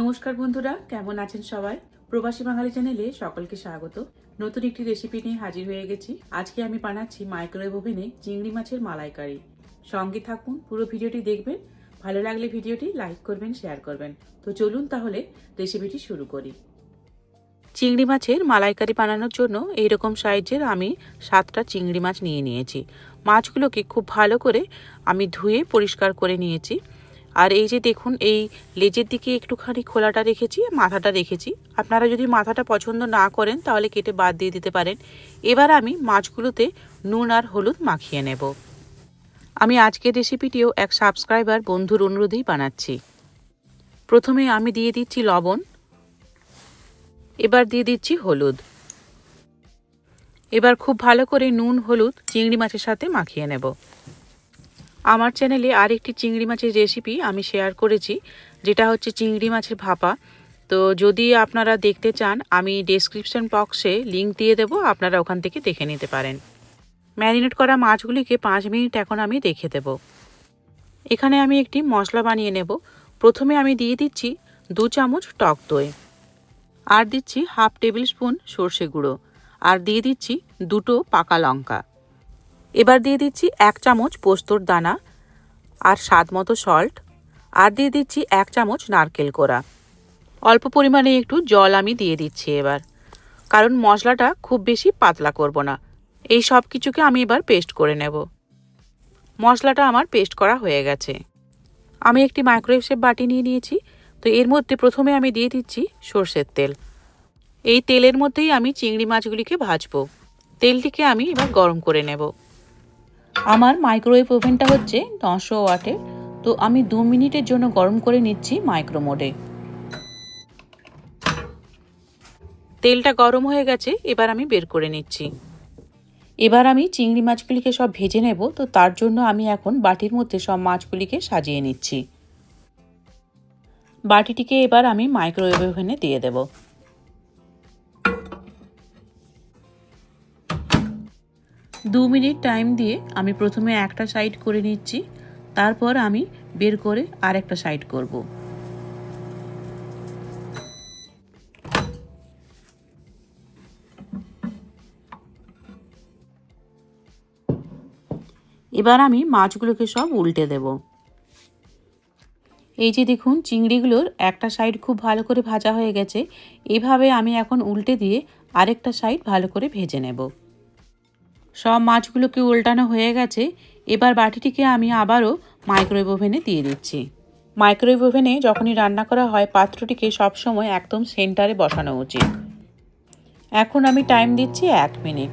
নমস্কার বন্ধুরা, কেমন আছেন সবাই? প্রবাসী বাঙালি চ্যানেলে সকলকে স্বাগত। নতুন একটি রেসিপি নিয়ে হাজির হয়ে গেছি। আজকে আমি বানাচ্ছি মাইক্রোওয়েভ ওভেনে চিংড়ি মাছের মালাইকারি। সঙ্গে থাকুন, পুরো ভিডিওটি দেখবেন। ভালো লাগলে ভিডিওটি লাইক করবেন শেয়ার করবেন। তো চলুন তাহলে রেসিপিটি শুরু করি। চিংড়ি মাছের মালাইকারি বানানোর জন্য এইরকম সাইজের আমি সাতটা চিংড়ি মাছ নিয়ে নিয়েছি। মাছগুলোকে খুব ভালো করে আমি ধুয়ে পরিষ্কার করে নিয়েছি। আর এই যে দেখুন, এই লেজের দিকে একটুখানি খোলাটা রেখেছি, মাথাটা রেখেছি। আপনারা যদি মাথাটা পছন্দ না করেন, তাহলে কেটে বাদ দিয়ে দিতে পারেন। এবার আমি মাছগুলোতে নুন আর হলুদ মাখিয়ে নেব। আমি আজকের রেসিপিটিও এক সাবস্ক্রাইবার বন্ধুর অনুরোধেই বানাচ্ছি। প্রথমে আমি দিয়ে দিচ্ছি লবণ, এবার দিয়ে দিচ্ছি হলুদ। এবার খুব ভালো করে নুন, হলুদ, চিংড়ি মাছের সাথে মাখিয়ে নেব। আমার চ্যানেলে আরেকটি চিংড়ি মাছের রেসিপি আমি শেয়ার করেছি, যেটা হচ্ছে চিংড়ি মাছের ভাপা। তো যদি আপনারা দেখতে চান, আমি ডেসক্রিপশন বক্সে লিংক দিয়ে দেবো, আপনারা ওখান থেকে দেখে নিতে পারেন। ম্যারিনেট করা মাছগুলিকে পাঁচ মিনিট এখন আমি রেখে দেব। এখানে আমি একটি মশলা বানিয়ে নেব। প্রথমে আমি দিয়ে দিচ্ছি দু চামচ টক দই। আর দিচ্ছি হাফ টেবিল স্পুন সর্ষে গুঁড়ো। আর দিয়ে দিচ্ছি দুটো পাকা লঙ্কা। এবার দিয়ে দিচ্ছি এক চামচ পোস্তর দানা আর স্বাদ মতো সল্ট আর দিয়ে দিচ্ছি এক চামচ নারকেল কোড়া। অল্প পরিমাণে একটু জল আমি দিয়ে দিচ্ছি এবার, কারণ মশলাটা খুব বেশি পাতলা করব না। এই সব কিছুকে আমি এবার পেস্ট করে নেব। মশলাটা আমার পেস্ট করা হয়ে গেছে। আমি একটি মাইক্রোওয়েভ শেপ বাটি নিয়ে নিয়েছি, তো এর মধ্যে প্রথমে আমি দিয়ে দিচ্ছি সর্ষের তেল। এই তেলের মধ্যেই আমি চিংড়ি মাছগুলিকে ভাজবো। তেলটিকে আমি এবার গরম করে নেব। আমার মাইক্রোওয়েভ ওভেনটা হচ্ছে নশো ওয়াটের। তো আমি দু মিনিটের জন্য গরম করে নিচ্ছি মাইক্রো মোডে তেলটা গরম হয়ে গেছে, এবার আমি বের করে নিচ্ছি। এবার আমি চিংড়ি মাছগুলিকে সব ভেজে নেব, তো তার জন্য আমি এখন বাটির মধ্যে সব মাছগুলিকে সাজিয়ে নিচ্ছি। বাটিটিকে এবার আমি মাইক্রোওয়েভ ওভেনে দিয়ে দেব। দু মিনিট টাইম দিয়ে আমি প্রথমে একটা সাইড করে নিচ্ছি, তারপর আমি বের করে আরেকটা সাইড করব। এবার আমি মাছগুলোকে সব উল্টে দেব। এই যে দেখুন, চিংড়িগুলোর একটা সাইড খুব ভালো করে ভাজা হয়ে গেছে, এভাবে আমি এখন উল্টে দিয়ে আরেকটা সাইড ভালো করে ভেজে নেব। সব মাছগুলোকে উল্টানো হয়ে গেছে। এবার বাটিটিকে আমি আবারও মাইক্রোওয়েভ ওভেনে দিয়ে দিচ্ছি। মাইক্রোওয়েভ ওভেনে যখনই রান্না করা হয়, পাত্রটিকে সবসময় একদম সেন্টারে বসানো উচিত। এখন আমি টাইম দিচ্ছি এক মিনিট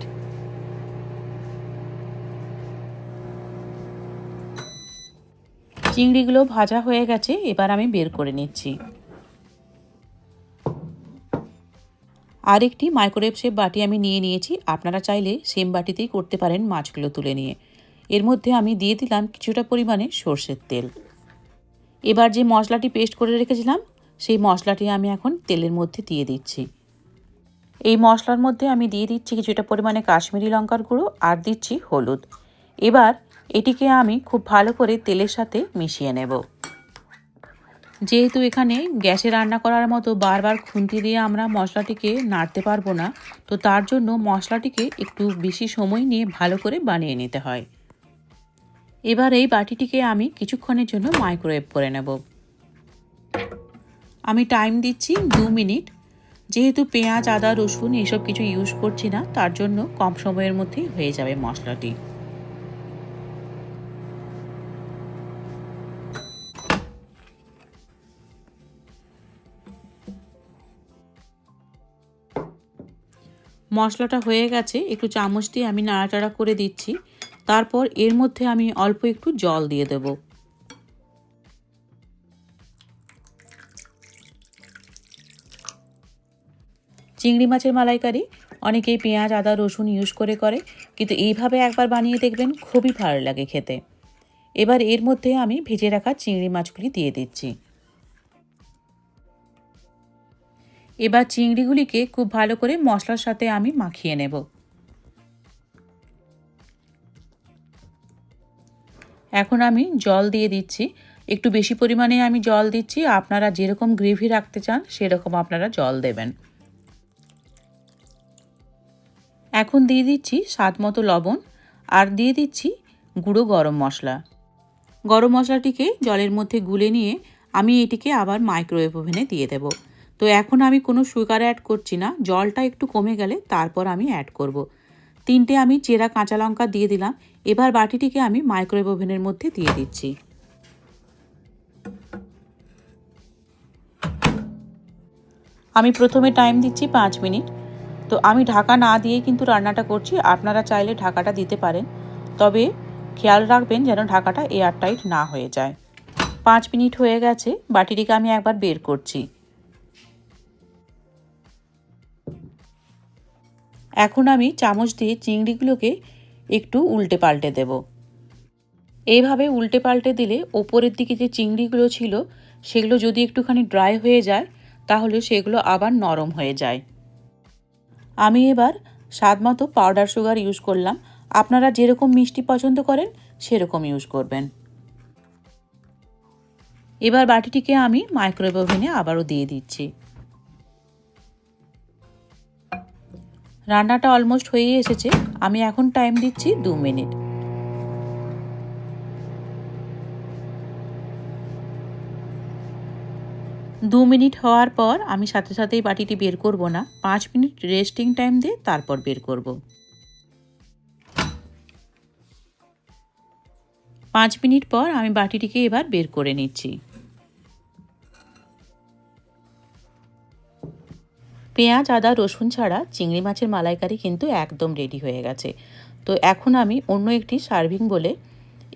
চিংড়িগুলো ভাজা হয়ে গেছে, এবার আমি বের করে নিচ্ছি। আরেকটি মাইক্রোওয়েভ শেপ বাটি আমি নিয়ে নিয়েছি। আপনারা চাইলে সেম বাটিতেই করতে পারেন মাছগুলো তুলে নিয়ে। এর মধ্যে আমি দিয়ে দিলাম কিছুটা পরিমাণে সর্ষের তেল। এবার যে মশলাটি পেস্ট করে রেখেছিলাম, সেই মশলাটি আমি এখন তেলের মধ্যে দিয়ে দিচ্ছি। এই মশলার মধ্যে আমি দিয়ে দিচ্ছি কিছুটা পরিমাণে কাশ্মীরি লঙ্কার গুঁড়ো আর দিচ্ছি হলুদ। এবার এটিকে আমি খুব ভালো করে তেলের সাথে মিশিয়ে নেব। যেহেতু এখানে গ্যাসে রান্না করার মতো বারবার খুন্তি দিয়ে আমরা মশলাটিকে নাড়তে পারব না, তো তার জন্য মশলাটিকে একটু বেশি সময় নিয়ে ভালো করে বানিয়ে নিতে হয়। এবার এই বাটিটিকে আমি কিছুক্ষণের জন্য মাইক্রোওয়েভ করে নেব। আমি টাইম দিচ্ছি দু মিনিট। যেহেতু পেঁয়াজ, আদা, রসুন এসব কিছু ইউজ করছি না, তার জন্য কম সময়ের মধ্যেই হয়ে যাবে মশলাটি। মশলাটা হয়ে গেছে, একটু চামচ দিয়ে আমি নাড়াচাড়া করে দিচ্ছি। তারপর এর মধ্যে আমি অল্প একটু জল দিয়ে দেব। চিংড়ি মাছের মালাইকারি, অনেকেই পেঁয়াজ, আদা, রসুন ইউজ করে করে, কিন্তু এইভাবে একবার বানিয়ে দেখবেন খুবই ভালো লাগে খেতে। এবার এর মধ্যে আমি ভেজে রাখা চিংড়ি মাছগুলি দিয়ে দিচ্ছি। এবার চিংড়িগুলিকে খুব ভালো করে মশলার সাথে আমি মাখিয়ে নেব। এখন আমি জল দিয়ে দিচ্ছি। একটু বেশি পরিমাণে আমি জল দিচ্ছি। আপনারা যেরকম গ্রেভি রাখতে চান, সেরকম আপনারা জল দেবেন। এখন দিয়ে দিচ্ছি স্বাদ মতো লবণ আর দিয়ে দিচ্ছি গুঁড়ো গরম মশলা। গরম মশলাটিকে জলের মধ্যে গুলে নিয়ে আমি এটিকে আবার মাইক্রোওয়েভ ওভেনে দিয়ে দেব। তো এখন আমি কোনো সুগার অ্যাড করছি না, জলটা একটু কমে গেলে তারপর আমি অ্যাড করব। তিনটে আমি চেরা কাঁচা লঙ্কা দিয়ে দিলাম, এবার বাটিটিকে আমি মাইক্রোওয়েভ ওভেনের মধ্যে দিয়ে দিচ্ছি। আমি প্রথমে টাইম দিচ্ছি পাঁচ মিনিট। তো আমি ঢাকা না দিয়ে কিন্তু রান্নাটা করছি, আপনারা চাইলে ঢাকাটা দিতে পারেন। তবে খেয়াল রাখবেন যেন ঢাকাটা এয়ার টাইট না হয়ে যায়। পাঁচ মিনিট হয়ে গেছে, বাটিটিকে আমি একবার বের করছি। এখন আমি চামচ দিয়ে চিংড়িগুলোকে একটু উল্টে পাল্টে দেব। এইভাবে উল্টে পাল্টে দিলে ওপরের দিকে যে চিংড়িগুলো ছিল, সেগুলো যদি একটুখানি ড্রাই হয়ে যায়, তাহলে সেগুলো আবার নরম হয়ে যায়। আমি এবার স্বাদ মতো পাউডার সুগার ইউজ করলাম। আপনারা যেরকম মিষ্টি পছন্দ করেন, সেরকম ইউজ করবেন। এবার বাটিটিকে আমি মাইক্রোওয়েভ ওভেনে আবারও দিয়ে দিচ্ছি। রান্নাটা অলমোস্ট হয়েই এসেছে। আমি এখন টাইম দিচ্ছি দু মিনিট। দু মিনিট হওয়ার পর আমি সাথে সাথেই বাটিটি বের করব না। পাঁচ মিনিট রেস্টিং টাইম দিয়ে তারপর বের করব। পাঁচ মিনিট পর আমি বাটিটিকে এবার বের করে নিচ্ছি। পেঁয়াজ, আদা, রসুন ছাড়া চিংড়ি মাছের মালাইকারি কিন্তু একদম রেডি হয়ে গেছে। তো এখন আমি অন্য একটি সার্ভিং বলে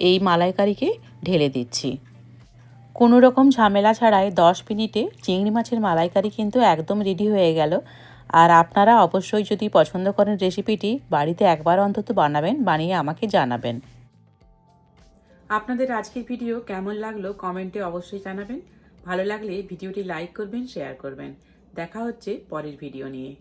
এই মালাইকারিকে ঢেলে দিচ্ছি। কোনো রকম ঝামেলা ছাড়াই দশ মিনিটে চিংড়ি মাছের মালাইকারি কিন্তু একদম রেডি হয়ে গেল। আর আপনারা অবশ্যই যদি পছন্দ করেন রেসিপিটি বাড়িতে একবার অন্তত বানাবেন, বানিয়ে আমাকে জানাবেন। আপনাদের আজকের ভিডিও কেমন লাগল কমেন্টে অবশ্যই জানাবেন। ভালো লাগলে ভিডিওটি লাইক করবেন শেয়ার করবেন। দেখা হচ্ছে পরের ভিডিও নিয়ে।